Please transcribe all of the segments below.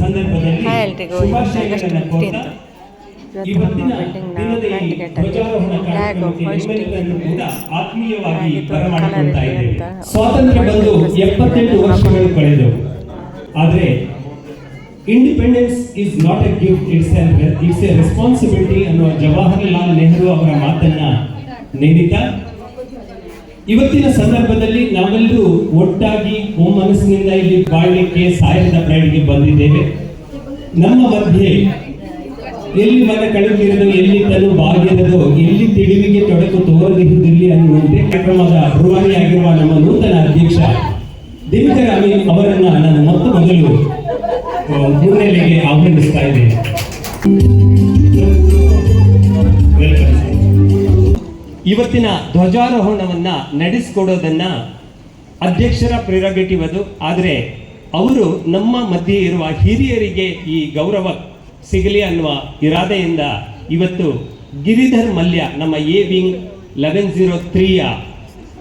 ಸಂದರ್ಭದಲ್ಲಿ ಹಾಯ್ ಎಲ್ರಿಗೂ ಇವತ್ತು ಆಗಸ್ಟ್ ಫಿಫ್ಟೀನ್ತ್ ಇವತ್ತು ಇವತ್ತಿನ ನಮ್ಮ ಬಿಲ್ಡಿಂಗ್ನ ದಿನದ ಈ ಫ್ರಂಟ್ ಗೇಟಲ್ಲಿ ಧ್ವಜಾರೋಹಣ ಫ್ಲ್ಯಾಗ್ ಕಾರ್ಯಕ್ರಮಕ್ಕೆ ಹೋಸ್ಟಿಂಗ್ ಆತ್ಮೀಯವಾಗಿ ಹಾಗೆ ಕಲರ್ ಇದ್ದೇವೆ. ಅಂತ ಸ್ವಾತಂತ್ರ್ಯ ಬಂದು ಪ್ರಸಿದ್ಧ ಎಪ್ಪತ್ತೆಂಟು ವರ್ಷಗಳು ಕಳೆದವು. ಆದರೆ independence is not a gift it's it's a responsibility ಅನ್ನುವ ಜವಾಹರಲಾಲ್ ನೆಹರು ಅವರ ಮಾತನ್ನ ನೀಡಿದ್ದ ಇವತ್ತಿನ ಸಂದರ್ಭದಲ್ಲಿ ನಾವೆಲ್ಲರೂ ಒಟ್ಟಾಗಿ ಮನಸ್ಸಿನಿಂದ ಇಲ್ಲಿ ಬಾಳ್ಲಿಕ್ಕೆ ಸಾಯದ ಪ್ರಯಾಣಿಗೆ ಬಂದಿದ್ದೇವೆ. ನಮ್ಮ ಮಧ್ಯೆ ಎಲ್ಲಿ ಮನ ಕಳೆದಿರದು ಎಲ್ಲಿ ತನು ಬಾಗಿರದು ಎಲ್ಲಿ ತಿಳಿವಿಗೆ ತೊಡಕು ತೋರದಿರುವುದಿಲ್ಲ ಅನ್ನುವಂತೆ ಕಾರ್ಯಕ್ರಮದ ರೂವಾರಿಯಾಗಿರುವ ನಮ್ಮ ನೂತನ ಅಧ್ಯಕ್ಷ ದಿನಕರ ಅಮೀನ್ ಅವರನ್ನ ನಾನು ಮೊತ್ತ ಮೊದಲು ಮುನ್ನೆಲೆಗೆ ಆಹ್ವಾನಿಸ್ತಾ ಇದ್ದೇನೆ. ಇವತ್ತಿನ ಧ್ವಜಾರೋಹಣವನ್ನ ನಡೆಸಿಕೊಡೋದನ್ನ ಅಧ್ಯಕ್ಷರ ಪ್ರಿರಗೇಟಿವ್ ಅದು ಆದರೆ ಅವರು ನಮ್ಮ ಮಧ್ಯೆ ಇರುವ ಹಿರಿಯರಿಗೆ ಈ ಗೌರವ ಸಿಗಲಿ ಅನ್ನುವ ಇರಾದೆಯಿಂದ ಇವತ್ತು ಗಿರಿಧರ್ ಮಲ್ಯ, ನಮ್ಮ ಎ ವಿಂಗ್ ಲೆವೆನ್ ಜೀರೋ ತ್ರೀಯ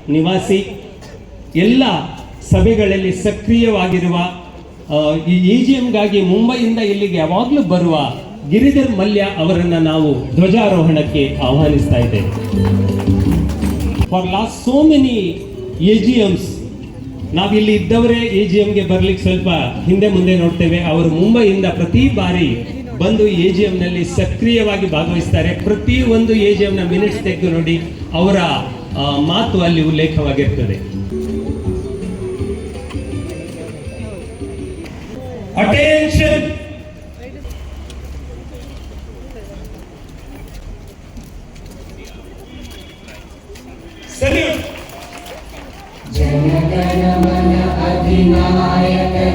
ನಿವಾಸಿ, ಎಲ್ಲ ಸಭೆಗಳಲ್ಲಿ ಸಕ್ರಿಯವಾಗಿರುವ ಈ ಜಿ ಎಮ್ಗಾಗಿ ಮುಂಬೈಯಿಂದ ಇಲ್ಲಿಗೆ ಯಾವಾಗಲೂ ಬರುವ ಗಿರಿಧರ್ ಮಲ್ಯ ಅವರನ್ನು ನಾವು ಧ್ವಜಾರೋಹಣಕ್ಕೆ ಆಹ್ವಾನಿಸ್ತಾ ಇದ್ದೇವೆ. For last so many A G Ms ನಾವಿಲ್ಲಿ ಇದ್ದವರೇ ಎ ಜಿ ಎಮ್ಗೆ ಬರ್ಲಿಕ್ಕೆ ಸ್ವಲ್ಪ ಹಿಂದೆ ಮುಂದೆ ನೋಡ್ತೇವೆ. ಅವರು ಮುಂಬೈಯಿಂದ ಪ್ರತಿ ಬಾರಿ ಬಂದು ಎ ಜಿ ಎಂನಲ್ಲಿ ಸಕ್ರಿಯವಾಗಿ ಭಾಗವಹಿಸ್ತಾರೆ. ಪ್ರತಿ ಒಂದು ಎ ಜಿ ಎಮ್ನ ಮಿನಿಟ್ಸ್ ತೆಗೆದು ನೋಡಿ ಅವರ ಮಾತು ಅಲ್ಲಿ ಉಲ್ಲೇಖವಾಗಿರ್ತದೆ. ಅಟೆನ್ಷನ್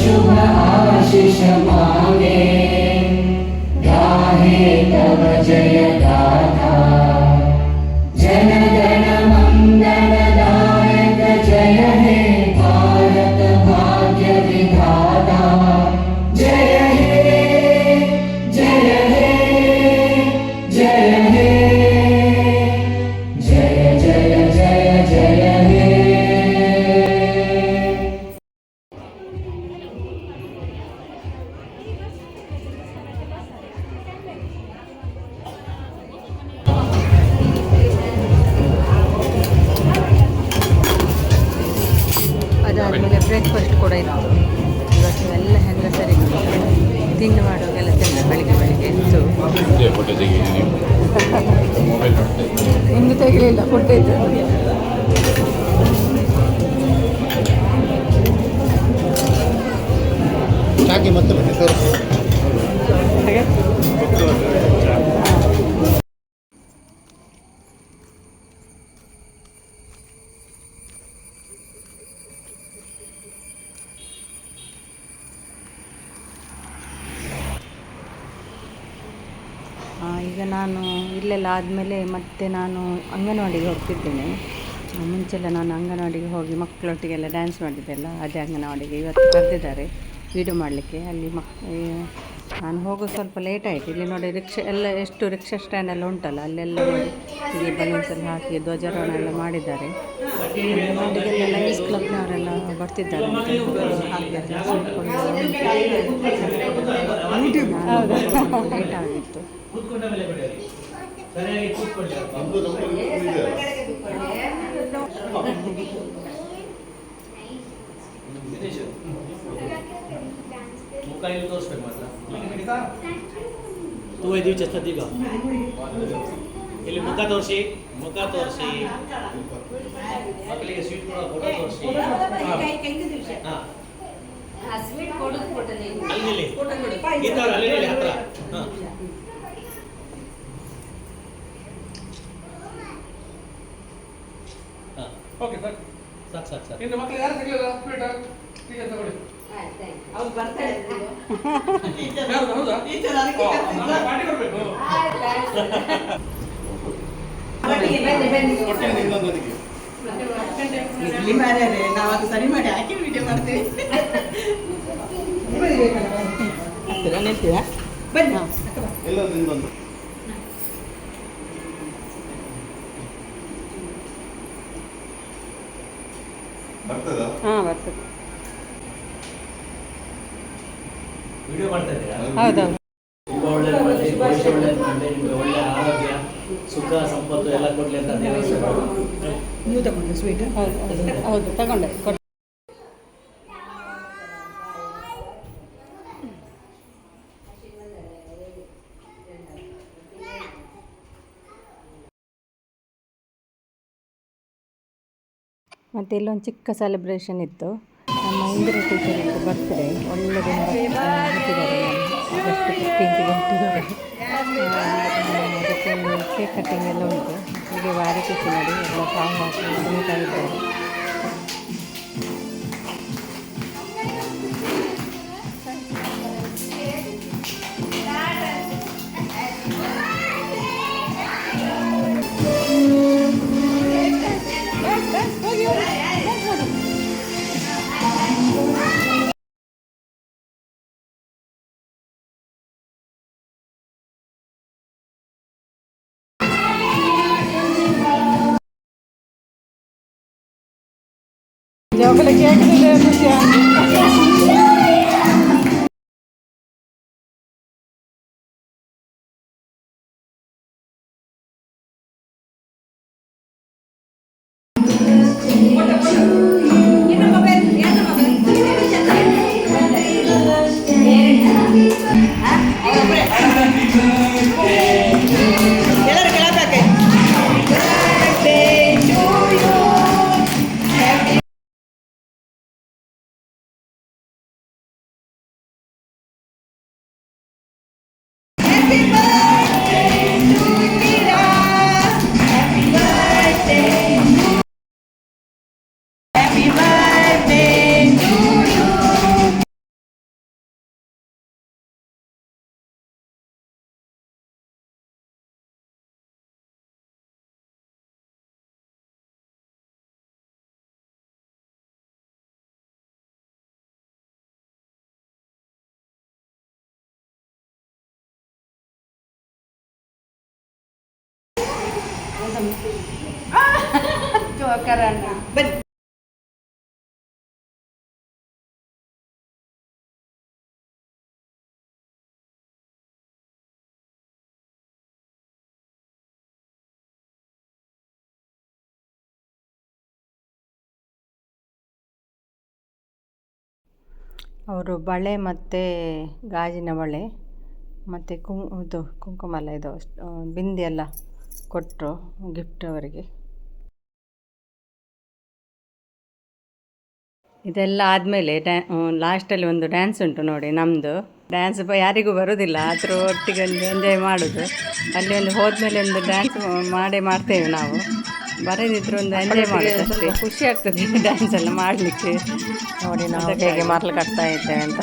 शुभ आशीष मांगे गाहे तव जय ತಿಂಡಿ ಮಾಡುವಾಗೆಲ್ಲ ತಿಂದ ಬೆಳಿಗ್ಗೆ ಬೆಳಿಗ್ಗೆ ಎದ್ದು. ಇನ್ನು ತೆಗಲಿಲ್ಲ ಫುಡ್ ಚಾಕಿ ಮತ್ತೆ ಈಗ ನಾನು ಇಲ್ಲೆಲ್ಲ ಆದಮೇಲೆ ಮತ್ತೆ ನಾನು ಅಂಗನವಾಡಿಗೆ ಹೋಗ್ತಿದ್ದೇನೆ. ಮುಂಚೆಲ್ಲ ನಾನು ಅಂಗನವಾಡಿಗೆ ಹೋಗಿ ಮಕ್ಕಳೊಟ್ಟಿಗೆಲ್ಲ ಡ್ಯಾನ್ಸ್ ಮಾಡಿದ್ದೆಲ್ಲ ಅದೇ ಅಂಗನವಾಡಿಗೆ ಇವತ್ತು ಕರೆದಿದ್ದಾರೆ ವೀಡಿಯೋ ಮಾಡಲಿಕ್ಕೆ. ಅಲ್ಲಿ ಮಕ್ ನಾನು ಹೋಗೋ ಸ್ವಲ್ಪ ಲೇಟ್ ಆಯಿತು. ಇಲ್ಲಿ ನೋಡಿ ರಿಕ್ಷಾ ಎಲ್ಲ ಎಷ್ಟು ರಿಕ್ಷಾ ಸ್ಟ್ಯಾಂಡ್ ಎಲ್ಲ ಉಂಟಲ್ಲ ಅಲ್ಲೆಲ್ಲ ನೋಡಿ ಇಲ್ಲಿ ಬಲೂನ್ಸ್ ಎಲ್ಲ ಹಾಕಿ ಧ್ವಜಾರೋಹಣ ಎಲ್ಲ ಮಾಡಿದ್ದಾರೆ. ಅಂಗನವಾಡಿಗೆಲ್ಲ ಲಯನ್ಸ್ ಕ್ಲಬ್ನವರೆಲ್ಲ ಬರ್ತಿದ್ದಾರೆ ಅಂತ ಹಾಗೆ ಲೇಟ್ ಆಗಿತ್ತು ಮುಖ ಇಲ್ಲಿ ತೋರಿಸ್ಬೇಕು ಮಾತ್ರ. ತೂ ಐದು ಚಸ್ತದೀಗ ಇಲ್ಲಿ ಮುಖ ತೋರಿಸಿ ಮುಖ ತೋರಿಸಿ. ಮಕ್ಕಳಿಗೆ ಸ್ವೀಟ್ ಕೊಡೋ ಫೋಟೋ ತೋರಿಸಿ. ಹಾಂ. ಅಲ್ಲಿ ಅವ್ರು ಅಲ್ಲಿ ನಿಲ್ಲಿ ಹತ್ರ. ಹಾಂ ಹಾಂ ಓಕೆ ಸರ್ ಸಾಕು ಸಾಕು ಸಾಕು ಇನ್ನು ಮಕ್ಕಳು ಯಾರು ಸಿಗಲಿಲ್ಲ? ಹಾಸ್ಪಿಟಲ್ ಈಗ ತಗೊಳ್ಳಿ. ಹೌದು, ಹೌದಾ? ಓ, ಅಲ್ಲ, ಪಾರ್ಟಿ ಕೊಡ್ಬೇಕು. ಕೊಡ್ತೇನೆ ಇನ್ನೊಂದೊಂದಿಗೆ ಇಲ್ಲಿ ಮಾರ್ಯಾರೆ ನಾವು ಅದು ಸರಿ ಮಾಡಿ ಹಾಕಿ ವಿಡಿಯೋ ಮಾಡ್ತೀವಿ. ಹತ್ತಿರ ನಿಲ್ತೀರಾ ಬನ್ನಿ. ಎಲ್ಲೊಂದು ಇನ್ನೊಂದು ಹಾಂ ಬರ್ತದೆ. ವಿಡಿಯೋ ಮಾಡ್ತಾ ಇದ್ದೀರಾ? ಹೌದೌದು. ತುಂಬ ಒಳ್ಳೇದು ಮಾಡಲಿ ಭವಿಷ್ಯ ಒಳ್ಳೇದು ಮಾಡಲಿ ನಿಮಗೆ ಒಳ್ಳೆ ಆರೋಗ್ಯ ಸುಖ ಸಂಪತ್ತು ಎಲ್ಲ ಕೊಡಲಿ ಅಂತ ದೇವರ ನೀವು ತಗೊಂಡು ಸ್ವೀಟ್ ಹೌದು ಹೌದು ತಗೊಂಡೆ ಕೊಟ್ಟು ಮತ್ತು ಇಲ್ಲೊಂದು ಚಿಕ್ಕ ಸೆಲೆಬ್ರೇಷನ್ ಇತ್ತು. ನಮ್ಮ ಇಂದಿರಾ ಟೀಚರ್ ಇತ್ತು ಬರ್ತಾರೆ ಅದಕ್ಕೆ ಕೇಕ್ ಕಟ್ಟಿಂಗ್ ಎಲ್ಲ ಉಂಟು. ಹೀಗೆ ವಾರಿಕೆ ಮಾಡಿ ಎಲ್ಲ ಸಾಂಗ್ ಹಾಕಿ ಇದ್ದಾರೆ. ಜೋಕುಲ ಕೇಕ್ ಖುಷಿ ಎಲ್ಲರೂ ಬನ್ನಿ. ಅವರು ಬಳೆ ಮತ್ತು ಗಾಜಿನ ಬಳೆ ಮತ್ತು ಕುಂ ಇದು ಕುಂಕುಮ ಎಲ್ಲ ಇದು ಬಿಂದಿ ಎಲ್ಲ. ಕೊಟ್ಟರು ಗಿಫ್ಟ್ ಅವರಿಗೆ. ಇದೆಲ್ಲ ಆದಮೇಲೆ ಡ್ಯಾ ಲಾಸ್ಟಲ್ಲಿ ಒಂದು ಡ್ಯಾನ್ಸ್ ಉಂಟು ನೋಡಿ ನಮ್ಮದು ಡ್ಯಾನ್ಸ್ ಯಾರಿಗೂ ಬರೋದಿಲ್ಲ ಆದರೂ ಒಟ್ಟಿಗೆ ಒಂದು ಎಂಜಾಯ್ ಮಾಡೋದು. ಅಲ್ಲಿ ಒಂದು ಹೋದ್ಮೇಲೆ ಒಂದು ಡ್ಯಾನ್ಸ್ ಮಾಡೇ ಮಾಡ್ತೇವೆ ನಾವು. ಬರದಿದ್ರು ಒಂದು ಎಂಜಾಯ್ ಮಾಡೋದು ಅಷ್ಟೇ. ಖುಷಿ ಆಗ್ತದೆ ಡ್ಯಾನ್ಸ್ ಎಲ್ಲ ಮಾಡಲಿಕ್ಕೆ. ನೋಡಿ ನಾವು ಹೇಗೆ ಮರಳು ಕಟ್ತಾ ಇದ್ದೇವೆ ಅಂತ.